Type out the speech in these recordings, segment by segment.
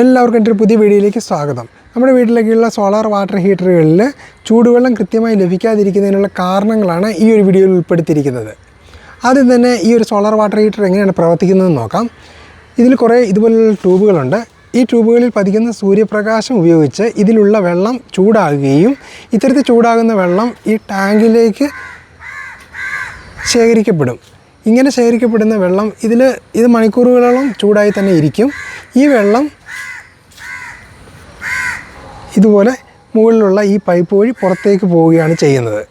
എല്ലാവർക്കും എന്റെ ഒരു പുതിയ വീഡിയോയിലേക്ക് സ്വാഗതം. നമ്മുടെ വീട്ടിലേക്കുള്ള സോളാർ വാട്ടർ ഹീറ്ററുകളിൽ ചൂടുവെള്ളം കൃത്യമായി ലഭിക്കാതിരിക്കുന്നതിനുള്ള കാരണങ്ങളാണ് ഈ ഒരു വീഡിയോയിൽ ഉൾപ്പെടുത്തിയിരിക്കുന്നത്. ആദ്യം തന്നെ ഈ ഒരു സോളാർ വാട്ടർ ഹീറ്റർ എങ്ങനെയാണ് പ്രവർത്തിക്കുന്നതെന്ന് നോക്കാം. ഇതിൽ കുറേ ഇതുപോലുള്ള ട്യൂബുകളുണ്ട്. ഈ ട്യൂബുകളിൽ പതിക്കുന്ന സൂര്യപ്രകാശം ഉപയോഗിച്ച് ഇതിലുള്ള വെള്ളം ചൂടാകുകയും ഇത്തരത്തിൽ ചൂടാകുന്ന വെള്ളം ഈ ടാങ്കിലേക്ക് ശേഖരിക്കപ്പെടും. ഇങ്ങനെ ശേഖരിക്കപ്പെടുന്ന വെള്ളം ഇതിൽ ഇത് മണിക്കൂറുകളോളം ചൂടായി തന്നെ ഇരിക്കും. ഈ വെള്ളം ഇതുപോലെ മുകളിലുള്ള ഈ പൈപ്പ് വഴി പുറത്തേക്ക് പോവുകയാണ് ചെയ്യുന്നത്.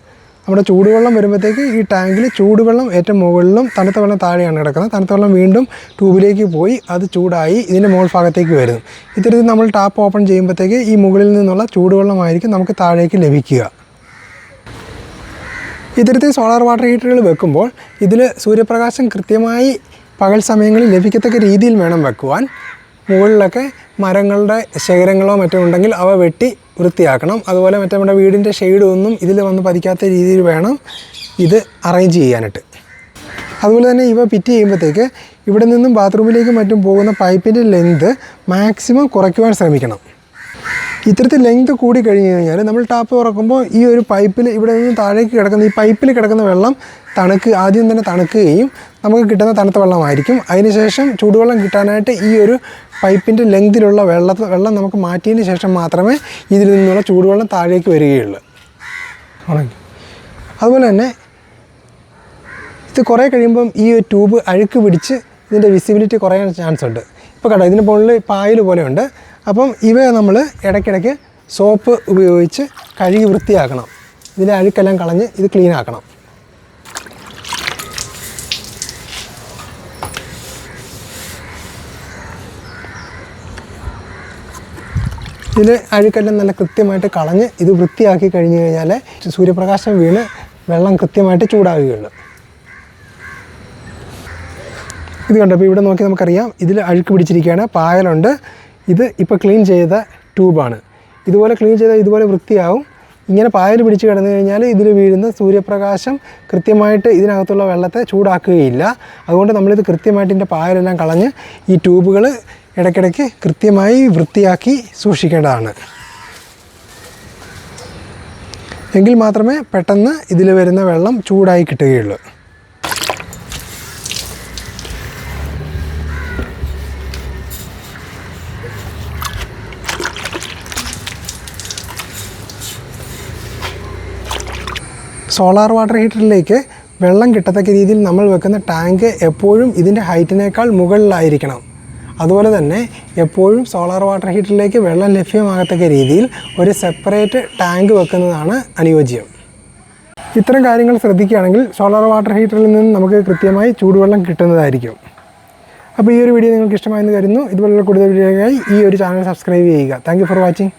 നമ്മുടെ ചൂടുവെള്ളം വരുമ്പോഴത്തേക്ക് ഈ ടാങ്കിൽ ചൂടുവെള്ളം ഏറ്റവും മുകളിലും തണുത്ത വെള്ളം താഴെയാണ് കിടക്കുന്നത്. തണുത്ത വെള്ളം വീണ്ടും ട്യൂബിലേക്ക് പോയി അത് ചൂടായി ഇതിന്റെ മുകൾ ഭാഗത്തേക്ക് വരുന്നു. ഇത്തരത്തിൽ നമ്മൾ ടാപ്പ് ഓപ്പൺ ചെയ്യുമ്പോഴത്തേക്ക് ഈ മുകളിൽ നിന്നുള്ള ചൂടുവെള്ളമായിരിക്കും നമുക്ക് താഴേക്ക് ലഭിക്കുക. ഇത്തരത്തിൽ സോളാർ വാട്ടർ ഹീറ്ററുകൾ വെക്കുമ്പോൾ ഇതിൽ സൂര്യപ്രകാശം കൃത്യമായി പകൽ സമയങ്ങളിൽ ലഭിക്കത്തക്ക രീതിയിൽ വേണം വെക്കുവാൻ. മുകളിലൊക്കെ മരങ്ങളുടെ ശേഖരങ്ങളോ മറ്റോ ഉണ്ടെങ്കിൽ അവ വെട്ടി വൃത്തിയാക്കണം. അതുപോലെ മറ്റേ നമ്മുടെ വീടിന്റെ ഷെയ്ഡ് ഒന്നും ഇതിൽ വന്ന് പതിക്കാത്ത രീതിയിൽ വേണം ഇത് അറേഞ്ച് ചെയ്യാനായിട്ട്. അതുപോലെ തന്നെ ഇവ പിറ്റ് ചെയ്യുമ്പോഴത്തേക്ക് ഇവിടെ നിന്നും ബാത്റൂമിലേക്കും മറ്റും പോകുന്ന പൈപ്പിന്റെ ലെങ്ത് മാക്സിമം കുറയ്ക്കുവാൻ ശ്രമിക്കണം. ഇത്തരത്തിൽ ലെങ്ത് കൂടി കഴിഞ്ഞ് കഴിഞ്ഞാൽ നമ്മൾ ടാപ്പ് തുറക്കുമ്പോൾ ഈ ഒരു പൈപ്പിൽ ഇവിടെ നിന്ന് താഴേക്ക് കിടക്കുന്ന ഈ പൈപ്പിൽ കിടക്കുന്ന വെള്ളം തണുക്ക് ആദ്യം തന്നെ തണുക്കുകയും നമുക്ക് കിട്ടുന്ന തണുത്ത വെള്ളമായിരിക്കും. അതിനുശേഷം ചൂടുവെള്ളം കിട്ടാനായിട്ട് ഈ ഒരു പൈപ്പിന്റെ ലെങ്തിലുള്ള വെള്ള വെള്ളം നമുക്ക് മാറ്റിയതിന് ശേഷം മാത്രമേ ഇതിൽ നിന്നുള്ള ചൂടുവെള്ളം താഴേക്ക് വരികയുള്ളൂ. അതുപോലെ തന്നെ ഇത് കുറേ കഴിയുമ്പം ഈ ഒരു ട്യൂബ് അഴുക്ക് പിടിച്ച് ഇതിന്റെ വിസിബിലിറ്റി കുറയാൻ ചാൻസ് ഉണ്ട്. ഇപ്പോൾ കണ്ടോ ഇതിന് മുകളിൽ പായൽ പോലെ ഉണ്ട്. അപ്പം ഇവയെ നമ്മൾ ഇടയ്ക്കിടയ്ക്ക് സോപ്പ് ഉപയോഗിച്ച് കഴുകി വൃത്തിയാക്കണം. ഇതിന്റെ അഴുക്കെല്ലാം കളഞ്ഞ് ഇത് ക്ലീൻ ആക്കണം. ഇതിൽ അഴുക്കെല്ലാം നല്ല കൃത്യമായിട്ട് കളഞ്ഞ് ഇത് വൃത്തിയാക്കി കഴിഞ്ഞു കഴിഞ്ഞാൽ സൂര്യപ്രകാശം വീണ് വെള്ളം കൃത്യമായിട്ട് ചൂടാവുകയുള്ളൂ. ഇത് കണ്ടപ്പോൾ ഇവിടെ നോക്കി നമുക്കറിയാം. ഇതിൽ അഴുക്ക് പിടിച്ചിരിക്കുകയാണ്. പായലുണ്ട്. ഇത് ഇപ്പോൾ ക്ലീൻ ചെയ്ത ട്യൂബാണ് ഇതുപോലെ ക്ലീൻ ചെയ്താൽ ഇതുപോലെ വൃത്തിയാവും. ഇങ്ങനെ പായൽ പിടിച്ച് കിടന്നു കഴിഞ്ഞാൽ ഇതിൽ വീഴുന്ന സൂര്യപ്രകാശം കൃത്യമായിട്ട് ഇതിനകത്തുള്ള വെള്ളത്തെ ചൂടാക്കുകയില്ല. അതുകൊണ്ട് നമ്മളിത് കൃത്യമായിട്ട് ഇതിന്റെ പായലെല്ലാം കളഞ്ഞ് ഈ ട്യൂബുകൾ ഇടയ്ക്കിടയ്ക്ക് കൃത്യമായി വൃത്തിയാക്കി സൂക്ഷിക്കേണ്ടതാണ്. എങ്കിൽ മാത്രമേ പെട്ടെന്ന് ഇതിൽ വരുന്ന വെള്ളം ചൂടായി കിട്ടുകയുള്ളൂ. സോളാർ വാട്ടർ ഹീറ്ററിലേക്ക് വെള്ളം കിട്ടത്തക്ക രീതിയിൽ നമ്മൾ വെക്കുന്ന ടാങ്ക് എപ്പോഴും ഇതിന്റെ ഹൈറ്റിനേക്കാൾ മുകളിലായിരിക്കണം. അതുപോലെ തന്നെ എപ്പോഴും സോളാർ വാട്ടർ ഹീറ്ററിലേക്ക് വെള്ളം ലഭ്യമാകത്തക്ക രീതിയിൽ ഒരു സെപ്പറേറ്റ് ടാങ്ക് വെക്കുന്നതാണ് അനുയോജ്യം. ഇത്തരം കാര്യങ്ങൾ ശ്രദ്ധിക്കുകയാണെങ്കിൽ സോളാർ വാട്ടർ ഹീറ്ററിൽ നിന്ന് നമുക്ക് കൃത്യമായി ചൂടുവെള്ളം കിട്ടുന്നതായിരിക്കും. അപ്പോൾ ഈ ഒരു വീഡിയോ നിങ്ങൾക്ക് ഇഷ്ടമായെന്ന് കരുതുന്നു. ഇതുപോലുള്ള കൂടുതൽ വീഡിയോയ്ക്കായി ഈ ഒരു ചാനൽ സബ്സ്ക്രൈബ് ചെയ്യുക. Thank for watching.